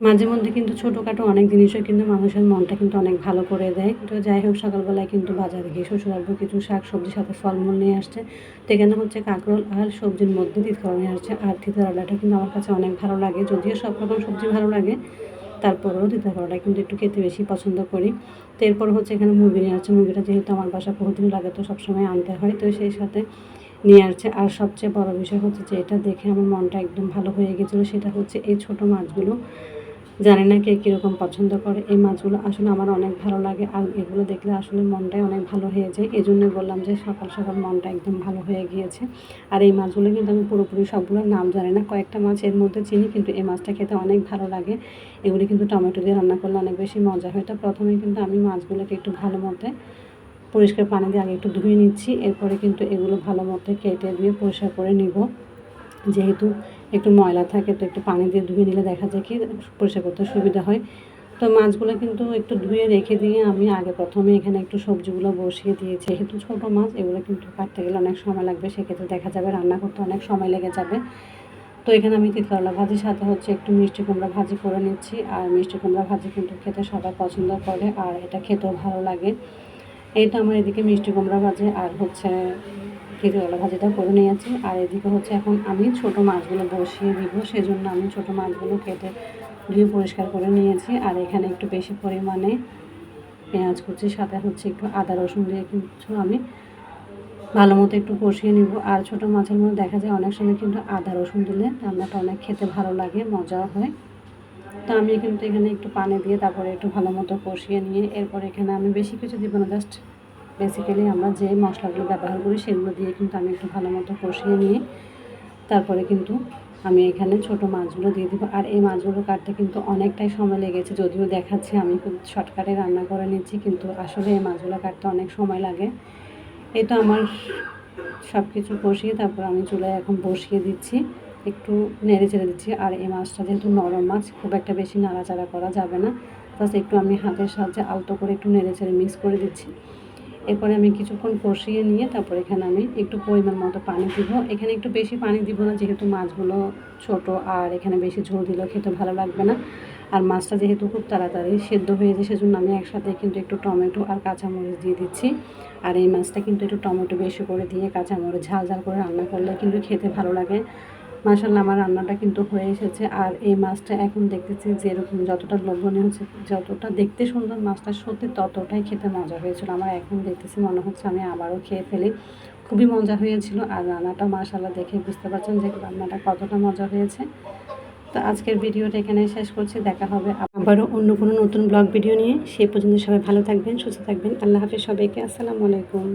মাঝে মধ্যে কিন্তু ছোটোখাটো অনেক জিনিসও কিন্তু মানুষের মনটা কিন্তু অনেক ভালো করে দেয়। তো যাই হোক, সকালবেলায় কিন্তু বাজারে গিয়ে শ্বশুরালবো কিছু শাক, সবজির সাথে ফলমূল নিয়ে আসছে। তো এখানে হচ্ছে কাঁকরোল আর সবজির মধ্যে তিতকরণ নিয়ে আসছে। আর তিতারালাটা কিন্তু আমার কাছে অনেক ভালো লাগে। যদিও সব রকম সবজি ভালো লাগে, তারপরেও তিতাকরণটা কিন্তু একটু খেতে বেশি পছন্দ করি। তো এরপর হচ্ছে এখানে মুরগি নিয়ে আসছে। মুরগিটা যেহেতু আমার বাসা বহুদিন লাগে, তো সবসময় আনতে হয়। তো সেই সাথে নিয়ে আসছে। আর সবচেয়ে বড় বিষয় হচ্ছে যে, এটা দেখে আমার মনটা একদম ভালো হয়ে গেছিল। সেটা হচ্ছে এই ছোট মাছগুলো। জানি না কে কীরকম পছন্দ করে। এই মাছগুলো আসলে আমার অনেক ভালো লাগে আর এগুলো দেখলে আসলে মনটাই অনেক ভালো হয়ে যায়। এই জন্য বললাম যে সকাল সকাল মনটা একদম ভালো হয়ে গিয়েছে। আর এই মাছগুলো কিন্তু আমি পুরোপুরি সবগুলোর নাম জানি না। কয়েকটা মাছ এর মধ্যে চিনি, কিন্তু এই মাছটা খেতে অনেক ভালো লাগে। এগুলি কিন্তু টমেটো দিয়ে রান্না করলে অনেক বেশি মজা হয়। তো প্রথমে কিন্তু আমি মাছগুলোকে একটু ভালো মতে পরিষ্কার পানি দিয়ে আগে একটু ধুয়ে নিচ্ছি। এরপরে কিন্তু এগুলো ভালো মতো কেটে দিয়ে পরিষ্কার করে নিব। যেহেতু একটু ময়লা থাকে তো একটু পানি দিয়ে ধুয়ে নিলে দেখা যায় কি পরিষ্কার করতে সুবিধা হয়। তো মাছগুলো কিন্তু একটু ধুয়ে রেখে দিয়ে আমি আগে প্রথমে এখানে একটু সবজিগুলো বসিয়ে দিয়েছি। যেহেতু ছোটো মাছ, এগুলো কিন্তু কাটতে গেলে অনেক সময় লাগবে, সেক্ষেত্রে দেখা যাবে রান্না করতে অনেক সময় লেগে যাবে। তো এখানে আমি তিতকরলা ভাজির সাথে হচ্ছে একটু মিষ্টি কুমড়া ভাজি করে নিচ্ছি। আর মিষ্টি কুমড়া ভাজি কিন্তু খেতে সবাই পছন্দ করে, আর এটা খেতেও ভালো লাগে। এইটা আমার এদিকে মিষ্টি কুমড়া ভাজি আর হচ্ছে কেটে ভাজিটা করে নিয়েছি। আর এদিকে হচ্ছে এখন আমি ছোট মাছগুলো বসিয়ে দিব, সেজন্য আমি ছোট মাছগুলো কেটে ধুয়ে পরিষ্কার করে নিয়েছি। আর এখানে একটু বেশি পরিমাণে পেঁয়াজ কুচি, সাথে হচ্ছে একটু আদা রসুন দিয়ে কিছু আমি ভালো মতো একটু কষিয়ে নিব। আর ছোটো মাছের মধ্যে দেখা যায় অনেক সময় কিন্তু আদা রসুন দিলে রান্নাটা অনেক খেতে ভালো লাগে, মজাও হয়। তো আমি কিন্তু এখানে একটু পানি দিয়ে তারপরে একটু ভালো মতো কষিয়ে নিয়ে, এরপর এখানে আমি বেশি কিছু দিব না, জাস্ট বেসিক্যালি আমরা যে মশলাগুলো ব্যবহার করি সেগুলো দিয়ে কিন্তু আমি একটু ভালো মতো কষিয়ে নিয়ে তারপরে কিন্তু আমি এখানে ছোট মাছগুলো দিয়ে দেবো। আর এই মাছগুলো কাটতে কিন্তু অনেকটাই সময় লেগেছে, যদিও দেখাচ্ছি আমি খুব শর্টকাটে রান্না করে নিচ্ছি, কিন্তু আসলে এই মাছগুলো কাটতে অনেক সময় লাগে। এই তো আমার সব কিছু কষিয়ে তারপর আমি চুলায় এখন বসিয়ে দিচ্ছি, একটু নেড়ে চেড়ে দিচ্ছি। আর এই মাছটা যেহেতু নরম মাছ, খুব একটা বেশি নাড়াচাড়া করা যাবে না। বাস একটু আমি হাতের সাহায্যে আলতো করে একটু নেড়ে চেড়ে মিক্স করে দিচ্ছি। এরপরে আমি কিছুক্ষণ কষিয়ে নিয়ে তারপর এখানে আমি একটু পরিমাণ মতো পানি দিব। এখানে একটু বেশি পানি দিব না, যেহেতু মাছগুলো ছোট আর এখানে বেশি ঝোল দিলেও খেতে ভালো লাগবে না। আর মাছটা যেহেতু খুব তাড়াতাড়ি সেদ্ধ হয়ে যায় সেজন্য আমি একসাথে কিন্তু একটু টমেটো আর কাঁচামরিচ দিয়ে দিচ্ছি। আর এই মাছটা কিন্তু একটু টমেটো বেশি করে দিয়ে কাঁচামরিচ ঝাল ঝাল করে রান্না করলে কিন্তু খেতে ভালো লাগে। মাসাল্লাহ আমার রান্নাটা কিন্তু হয়ে এসেছে। আর এই মাছটা এখন দেখতেছি যেরকম যতটা লোভনীয় হচ্ছে, যতটা দেখতে সুন্দর মাছটা, সত্যি ততটাই খেতে মজা হয়েছিল। আমার এখন দেখতেছি মনে হচ্ছে আমি আবারও খেয়ে ফেলি। খুবই মজা হয়েছিল আর রান্নাটা মাসাল্লাহ দেখে বুঝতে পারছেন যে রান্নাটা কতটা মজা হয়েছে। তো আজকের ভিডিওটা এখানে শেষ করছি, দেখা হবে আবারও অন্য কোনো নতুন ব্লগ ভিডিও নিয়ে। সেই পর্যন্ত সবাই ভালো থাকবেন, সুস্থ থাকবেন। আল্লাহ হাফিজ সবাইকে, আসসালামু আলাইকুম।